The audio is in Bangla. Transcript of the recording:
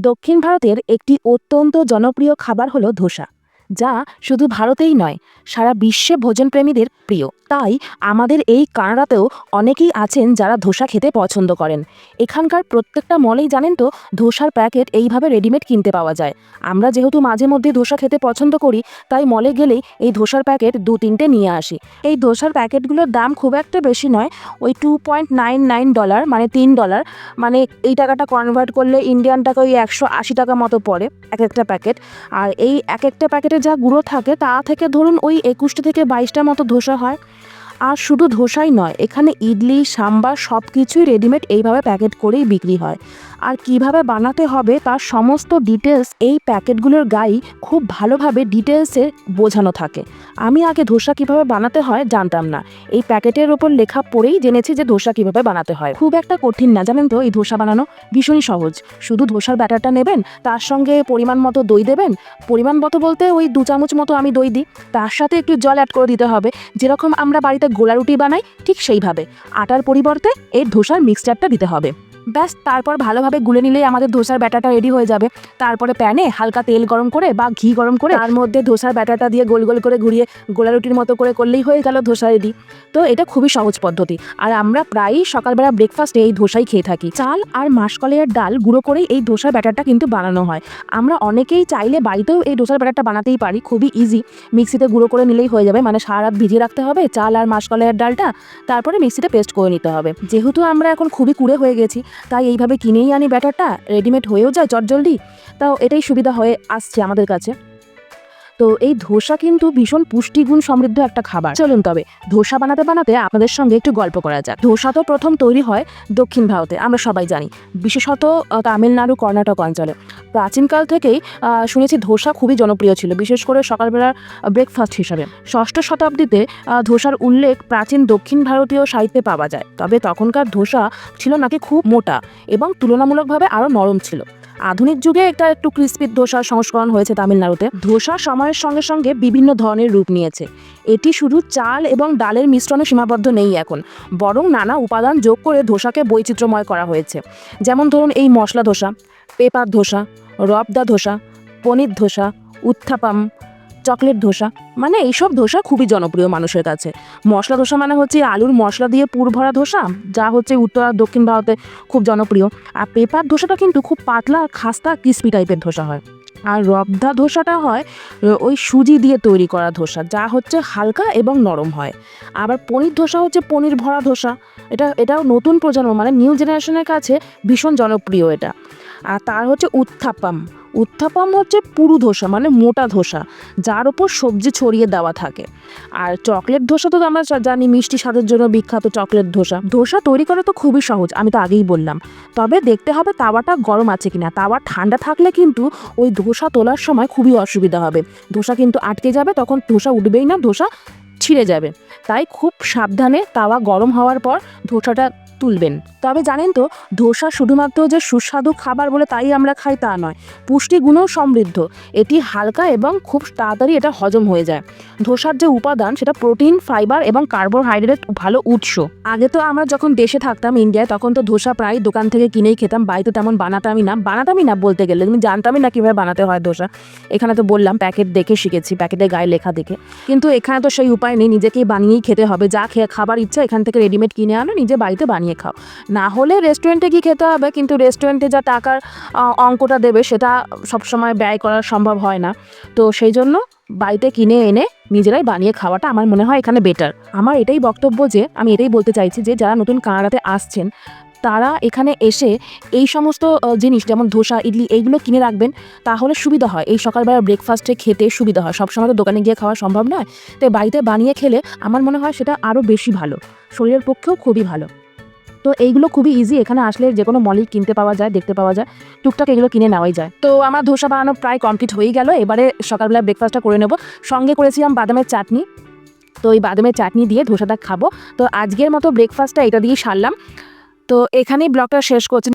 দক্ষিণ ভারতের একটি অত্যন্ত জনপ্রিয় খাবার হল ধোসা। যা শুধু ভারতেই নয়, সারা বিশ্বে ভোজনপ্রেমীদের প্রিয়। তাই আমাদের এই কানাডাতেও অনেকেই আছেন যারা ধোসা খেতে পছন্দ করেন। এখানকার প্রত্যেকটা মলেই জানেন তো, ধোসার প্যাকেট এইভাবে রেডিমেড কিনতে পাওয়া যায়। আমরা যেহেতু মাঝে মধ্যে ধোসা খেতে পছন্দ করি, তাই মলে গেলেই এই ধোসার প্যাকেট দু তিনটে নিয়ে আসি। এই ধোসার প্যাকেটগুলোর দাম খুব একটা বেশি নয়, ওই two point nine nine dollar মানে তিন ডলার মানে এই টাকাটা কনভার্ট করলে ইন্ডিয়ান টাকা ওই একশো আশি টাকা মতো পড়ে, এক একটা প্যাকেট। আর এই এক একটা প্যাকেটে যা গুঁড়ো থাকে তা থেকে ধরুন ওই একুশটা থেকে বাইশটা মতো ধোসা হয়। আর শুধু ধোসাই নয়, এখানে ইডলি, সাম্বার সব কিছুই রেডিমেড এইভাবে প্যাকেট করেই বিক্রি হয়। আর কীভাবে বানাতে হবে তার সমস্ত ডিটেলস এই প্যাকেটগুলোর গায়ে খুব ভালোভাবে ডিটেলসে বোঝানো থাকে। আমি আগে ধোসা কীভাবে বানাতে হয় জানতাম না। এই প্যাকেটের ওপর লেখা পড়েই জেনেছি যে ধোসা কীভাবে বানাতে হয়। খুব একটা কঠিন না, জানেন তো, এই ধোসা বানানো ভীষণই সহজ। শুধু ধোসার ব্যাটারটা নেবেন, তার সঙ্গে পরিমাণ মতো দই দেবেন। পরিমাণ মতো বলতে ওই দু চামচ মতো আমি দই দিই। তার সাথে একটু জল অ্যাড করে দিতে হবে। যেরকম আমরা বাড়িতে গোলা রুটি বানাই ঠিক সেইভাবে। আটার পরিবর্তে এর ধোসার মিক্সচারটা দিতে হবে। ব্যাস, তারপর ভালোভাবে গুলে নিলেই আমাদের ধোসার ব্যাটারটা রেডি হয়ে যাবে। তারপরে প্যানে হালকা তেল গরম করে বা ঘি গরম করে তার মধ্যে ধোসার ব্যাটারটা দিয়ে গোল গোল করে ঘুরিয়ে গোলা রুটির মতো করে করলেই হয়ে গেল ধোসা রেডি তো এটা খুবই সহজ পদ্ধতি। আর আমরা প্রায়ই সকালবেলা ব্রেকফাস্টে এই ধোসাই খেয়ে থাকি। চাল আর মাসকলাইয়ের ডাল গুঁড়ো করেই এই ধোসার ব্যাটারটা কিন্তু বানানো হয়। আমরা অনেকেই চাইলে বাড়িতেও এই ধোসার ব্যাটারটা বানাতেই পারি, খুবই ইজি মিক্সিতে গুঁড়ো করে নিলেই হয়ে যাবে মানে সারা রাত ভিজিয়ে রাখতে হবে চাল আর মাসকলাইয়ের ডালটা। তারপরে মিক্সিতে পেস্ট করে নিতে হবে। যেহেতু আমরা এখন খুবই কুড়ে হয়ে গেছি তাই এইভাবে কিনেই আনি ব্যাটারটা রেডিমেড হয়েও যায় চটজলদি। তাও এটাই সুবিধা হয়ে আসছে আমাদের কাছে। তো এই ধোসা কিন্তু ভীষণ পুষ্টিগুণ সমৃদ্ধ একটা খাবার। চলুন তবে, ধোসা বানাতে বানাতে আপনাদের সঙ্গে একটু গল্প করা যাক। ধোসা তো প্রথম তৈরি হয় দক্ষিণ ভারতে, আমরা সবাই জানি। বিশেষত তামিলনাড়ু, কর্ণাটক অঞ্চলে। প্রাচীনকাল থেকেই শুনেছি ধোসা খুবই জনপ্রিয় ছিল, বিশেষ করে সকালবেলার ব্রেকফাস্ট হিসাবে। ষষ্ঠ শতাব্দীতে ধোসার উল্লেখ প্রাচীন দক্ষিণ ভারতীয় সাহিত্যে পাওয়া যায়। তবে তখনকার ধোসা ছিল নাকি খুব মোটা এবং তুলনামূলকভাবে আরও নরম ছিল। আধুনিক যুগে একটা একটু ক্রিস্পি ধোসার সংস্করণ হয়েছে তামিলনাড়ুতে। ধোসা সময়ের সঙ্গে সঙ্গে বিভিন্ন ধরনের রূপ নিয়েছে। এটি শুধু চাল এবং ডালের মিশ্রণে সীমাবদ্ধ নেই এখন, বরং নানা উপাদান যোগ করে ধোসাকে বৈচিত্র্যময় করা হয়েছে। যেমন ধরুন এই মশলা ধোসা, পেপার ধোসা রবদা ধোসা, পনির ধোসা, উত্থাপাম চকলেট ধোসা মানে এইসব ধোসা খুবই জনপ্রিয় মানুষের কাছে। মশলা ধোসা মানে হচ্ছে আলুর মশলা দিয়ে পুর ভরা ধোসা, যা হচ্ছে উত্তর আর দক্ষিণ ভারতে খুব জনপ্রিয়। আর পেপার ধোসাটা কিন্তু খুব পাতলা, খাস্তা ক্রিস্পি টাইপের ধোসা হয়। আর রবদা ধোসাটা হয় ওই সুজি দিয়ে তৈরি করা ধোসা, যা হচ্ছে হালকা এবং নরম হয়। আবার পনির ধোসা হচ্ছে পনির ভরা ধোসা, এটা, এটাও নতুন প্রজন্ম মানে নিউ জেনারেশনের কাছে ভীষণ জনপ্রিয় এটা। আর তার হচ্ছে উত্থাপাম উত্থাপাম হচ্ছে পুরু ধোসা মানে মোটা ধোসা, যার ওপর সবজি ছড়িয়ে দেওয়া থাকে। আর চকলেট ধোসা তো আমরা জানি, মিষ্টি স্বাদের জন্য বিখ্যাত চকলেট ধোসা। ধোসা তৈরি করা তো খুবই সহজ, আমি তো আগেই বললাম। তবে দেখতে হবে তাওয়াটা গরম আছে কিনা। তাওয়া ঠান্ডা থাকলে কিন্তু ওই ধোসা তোলার সময় খুবই অসুবিধা হবে। ধোসা কিন্তু আটকে যাবে, তখন ধোসা উঠবেই না, ধোসা ছিঁড়ে যাবে। তাই খুব সাবধানে তাওয়া গরম হওয়ার পর ধোসাটা তুলবেন। তবে জানেন তো ধোসা শুধুমাত্র যে সুস্বাদু খাবার বলে তাই আমরা খাই তা নয়, পুষ্টিগুণও সমৃদ্ধ। এটি হালকা এবং খুব তাড়াতাড়ি এটা হজম হয়ে যায়। ধোসার যে উপাদান, সেটা প্রোটিন, ফাইবার এবং কার্বোহাইড্রেট ভালো উৎস। আগে তো আমরা যখন দেশে থাকতাম ইন্ডিয়ায়, তখন তো ধোসা প্রায় দোকান থেকে কিনেই খেতাম। বাড়িতে তেমন বানাতামই না। বানাতামই না বলতে গেলে, তুমি জানতামই না কীভাবে বানাতে হয় ধোসা এখানে তো বললাম, প্যাকেট দেখে শিখেছি, প্যাকেটের গায়ে লেখা দেখে। কিন্তু এখানে তো সেই উপায় নেই, নিজেকেই বানিয়েই খেতে হবে। যা খেয়ে খাবার ইচ্ছা, এখান থেকে রেডিমেড কিনে আনো, নিজে বাড়িতে বানিয়ে খাও। না হলে রেস্টুরেন্টে গিয়ে খেতে হবে, কিন্তু রেস্টুরেন্টে যা টাকার অঙ্কটা দেবে সেটা সবসময় ব্যয় করা সম্ভব হয় না। তো সেই জন্য বাড়িতে কিনে এনে নিজেরাই বানিয়ে খাওয়াটা আমার মনে হয় এখানে বেটার আমার এটাই বক্তব্য যে, আমি এটাই বলতে চাইছি যে, যারা নতুন কানাডাতে আসছেন, তারা এখানে এসে এই সমস্ত জিনিস যেমন ধোসা, ইডলি, এইগুলো কিনে রাখবেন, তাহলে সুবিধা হয়। এই সকালবেলা ব্রেকফাস্টে খেতে সুবিধা হয়। সবসময় তো দোকানে গিয়ে খাওয়া সম্ভব নয়। তাই বাড়িতে বানিয়ে খেলে আমার মনে হয় সেটা আরও বেশি ভালো। শরীরের পক্ষেও খুবই ভালো। তো এইগুলো খুবই ইজি এখানে আসলে যে কোনো মলই কিনতে পাওয়া যায়, দেখতে পাওয়া যায়। টুকটাক এগুলো কিনে নেওয়াই যায়। তো আমার ধোসা বানানো প্রায় কমপ্লিট হয়ে গেল। এবারে সকালবেলা ব্রেকফাস্টটা করে নেব। সঙ্গে করেছিলাম বাদামের চাটনি। তো এই বাদামের চাটনি দিয়ে ধোসাটা খাব। তো আজকের মতো ব্রেকফাস্টটা এটা দিয়েই সারলাম। তো এখানেই ব্লগটা শেষ করছি।